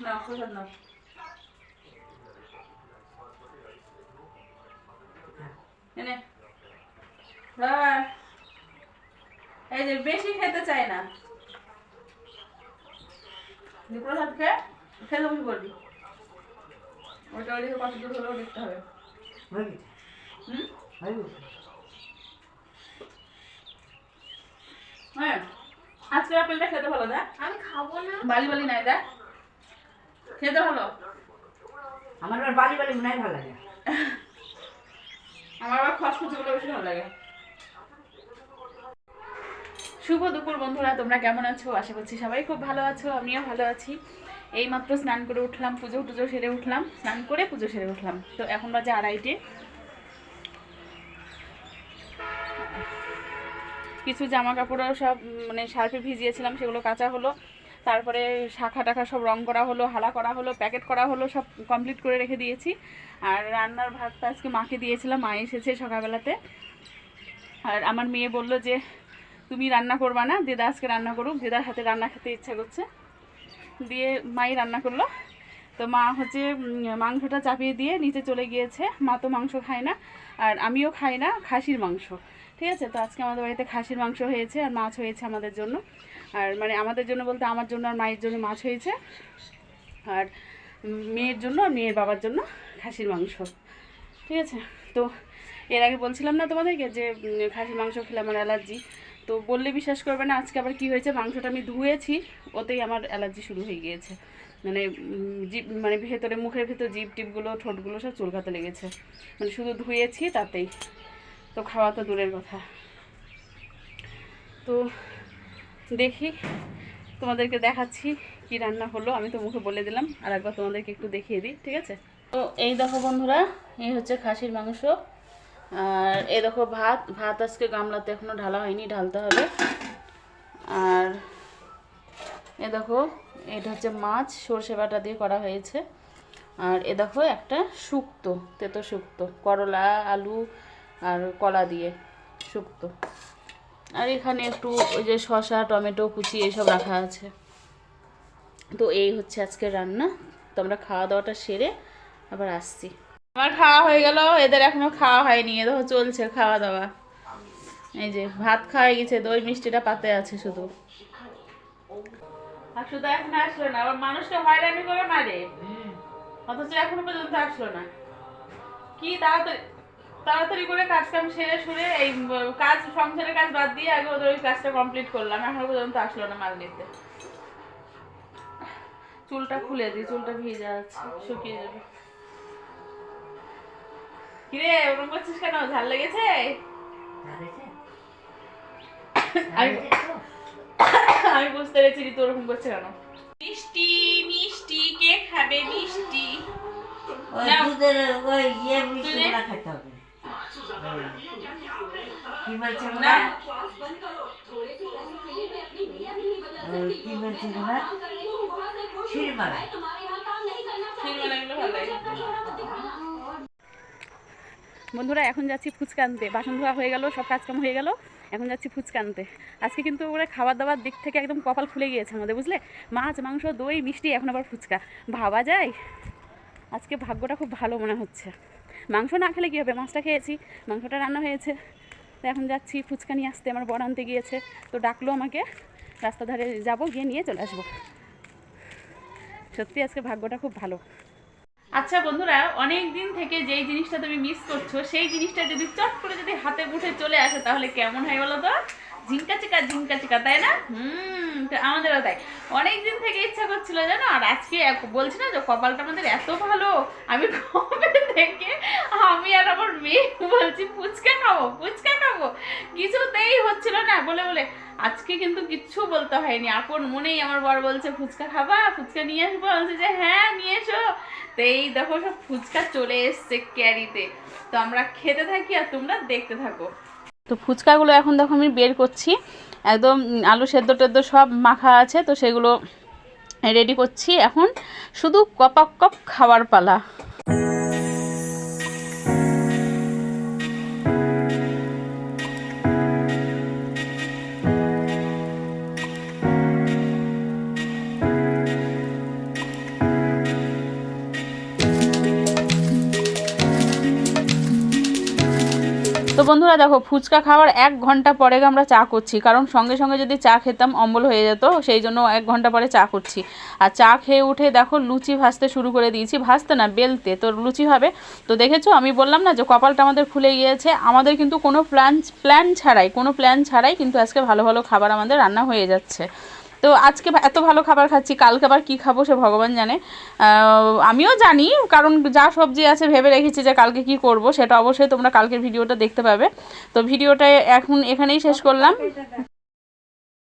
না প্রসাদ নাও এনে। ধর। এই যে বেশি খেতে চায় না। দি প্রসাদ খেয়ে ওটা ওদিকে কত দূর হলেও দেখতে হবে। হয়ে গেছে হুম? হয়ে। আজকের আপেলটা খেতে ভালো দেখ আমি খাব না। বালি বালি নাই দেখ। খেতে ভালো আমার আবার বালি বালি মনে ভালো লাগে। আমার আবার খসখসেগুলো বেশি ভালো লাগে। শুভ দুপুর বন্ধুরা তোমরা কেমন আছো? আশা করছি সবাই খুব ভালো আছো আমিও ভালো আছি। এইমাত্র স্নান করে উঠলাম পুজো টুজো সেরে উঠলাম স্নান করে পুজো সেরে উঠলাম। তো এখন বাজে আড়াইটে। কিছু জামা কাপড়ও সব মানে সার্ফে ভিজিয়েছিলাম সেগুলো কাঁচা হলো। তারপরে শাখা টাখা সব রং করা হলো, হালা করা হলো, প্যাকেট করা হলো, সব কমপ্লিট করে রেখে দিয়েছি। আর রান্নার ভাতটা আজকে মাকে দিয়েছিলাম, মা এসেছে সকালবেলাতে। আর আমার মেয়ে বলল যে, তুমি রান্না করবা না, দিদা আজকে রান্না করুক, দিদার হাতে রান্না খেতে ইচ্ছা করছে। দিয়ে মাই রান্না করল। তো মা হচ্ছে মাংসটা চাপিয়ে দিয়ে নিচে চলে গিয়েছে। মা তো মাংস খায় না, আর আমিও খাই না, খাসির মাংস। ঠিক আছে? তো আজকে আমাদের বাড়িতে খাসির মাংস হয়েছে আর মাছ হয়েছে আমাদের জন্য। আর মানে আমাদের জন্য বলতে আমার জন্য আর মায়ের জন্য মাছ হয়েছে। আর মেয়ের জন্য আর মেয়ের বাবার জন্য খাসির মাংস। ঠিক আছে? তো এর আগে বলছিলাম না তোমাদেরকে যে খাসির মাংস খেলে আমার অ্যালার্জি। তো বললে বিশ্বাস করবে না, আজকে আবার কি হয়েছে? মাংসটা আমি ধুয়েছি, ওতেই আমার অ্যালার্জি শুরু হয়ে গিয়েছে। মানে জিভ মানে ভেতরে, মুখের ভেতর জিভ টিপগুলো, ঠোঁটগুলো সব চুলকাতে লেগেছে। মানে শুধু ধুয়েছি তাতেই। তো খাওয়া তো দূরের কথা। তো দেখি, তোমাদেরকে দেখাচ্ছি কি রান্না হলো। আমি তো মুখে বলে দিলাম, আর একবার তোমাদেরকে একটু দেখিয়ে দিই, ঠিক আছে? তো এই দেখো বন্ধুরা, এই হচ্ছে খাসির মাংস। আর এই দেখো ভাত ভাত আজকে গামলাতে এখনও ঢালা হয়নি, ঢালতে হবে। আর এ দেখো, এটা হচ্ছে মাছ, সর্ষে বাটা দিয়ে করা হয়েছে। আর এ দেখো একটা শুক্তো, তেতো শুক্তো, করলা, আলু আর কলা দিয়ে শুক্তো। আর এখানে একটু ওই যে শসা, টমেটো, কুচি এইসব রাখা আছে। তো এই হচ্ছে আজকে রান্না। তো আমরা খাওয়া দাওয়াটা সেরে আবার আসছি। আমার খাওয়া হয়ে গেল, এদের এখনও খাওয়া হয়নি এ দেখো চলছে খাওয়া দাওয়া। এই যে ভাত খাওয়া গেছে দই মিষ্টিটা পাতে আছে শুধু। আর শুধু এখন আসলো না, আবার মানুষকে হয়রানি করে মারে। অথচ এখনও পর্যন্ত আসলো না। কি তাড়াতাড়ি তাড়াতাড়ি করে কাজ কাম সেরে সুরে এই কাজ সংসারের কাজ বাদ দিয়ে আগে ওদের ওই কাজটা কমপ্লিট করলাম। এখনও পর্যন্ত আসলো না মাল নিতে। চুলটা খুলে দিই চুলটা ভিজে আছে শুকিয়ে যাবে। কিরে ওরকম করছিস কেন? ঝাল লেগেছে? আমি তো? বুঝতে পেরেছি ঋতু ওরকম করছে কেন। মিষ্টি মিষ্টি কে খাবে মিষ্টি? দুধের ইয়ে? মিষ্টিগুলা খেতে হবে। বন্ধুরা, এখন যাচ্ছি ফুচকা আনতে বাসন ধোয়া হয়ে গেল, সব কাজকাম হয়ে গেল। এখন যাচ্ছি ফুচকা আনতে আজকে কিন্তু ওরা খাবার দাবার দিক থেকে একদম কপাল খুলে গিয়েছে আমাদের, বুঝলে? মাছ, মাংস, দই, মিষ্টি, এখন আবার ফুচকা। ভাবা যায়? আজকে ভাগ্যটা খুব ভালো মনে হচ্ছে। মাংস না খেলে কী হবে? মাছটা খেয়েছি, মাংসটা রান্না হয়েছে। তো এখন যাচ্ছি ফুচকা নিয়ে আসতে, আমার বড় আনতে গিয়েছে। তো ডাকলো আমাকে রাস্তা ধারে যাব, গিয়ে নিয়ে চলে আসব। সত্যি আজকে ভাগ্যটা খুব ভালো। আচ্ছা বন্ধুরা, অনেক দিন থেকে যেই জিনিসটা তুমি মিস করছ, সেই জিনিসটা যদি চট করে যদি হাতে মুঠে চলে আসে, তাহলে কেমন হয় বলো তো? ঝিঙ্কা চিকা ঝিঙ্কা চিকা, তাই না? হুম আমাদেরও তাই। অনেক দিন থেকে ইচ্ছা করছিল জানো, আর আজকে বলছি না যে কপালটা আমাদের এত ভালো, আমি কবে আমি আর আমার মেয়ে বলছি, ফুচকা খাব ফুচকা খাব। কিছুতেই হচ্ছিল না, বলে বলে, আজকে কিন্তু কিচ্ছু বলতে হয়নি। আপন মনেই আমার বর বলছে, ফুচকা খাবা? ফুচকা নিয়ে আসব? বলছে যে হ্যাঁ নিয়ে এসো। তো এই দেখো সব ফুচকা চলে এসছে ক্যারিতে। তো আমরা খেতে থাকি আর তোমরা দেখতে থাকো। তো ফুচকাগুলো এখন দেখো আমি বের করছি। একদম আলু সেদ্ধ টেদ্ধ সব মাখা আছে, তো সেগুলো রেডি করছি এখন। শুধু কপাক কপ খাওয়ার পালা। বন্ধুরা দেখো, ফুচকা খাওয়ার এক ঘণ্টা পরে আমরা চা করছি। কারণ সঙ্গে সঙ্গে যদি চা খেতাম, অম্বল হয়ে যেত, সেই জন্য এক ঘণ্টা পরে চা করছি। আর চা খেয়ে উঠে দেখো, লুচি ভাজতে শুরু করে দিয়েছি। ভাজতে না, বেলতে। তো লুচি হবে। তো দেখেছ, আমি বললাম না যে, কপালটা আমাদের খুলে গিয়েছে। আমাদের কিন্তু কোনো প্ল্যান প্ল্যান ছাড়াই, কোনো প্ল্যান ছাড়াই কিন্তু আজকে ভালো ভালো খাবার আমাদের রান্না হয়ে যাচ্ছে। তো আজকে এত ভালো খাবার খাচ্ছি, কালকে আবার কী খাব সে ভগবান জানে। আমিও জানি, কারণ যা সবজি আছে ভেবে রেখেছি যে কালকে কি করব, সেটা অবশ্যই তোমরা কালকের ভিডিওটা দেখতে পাবে। তো ভিডিওটা এখন এখানেই শেষ করলাম।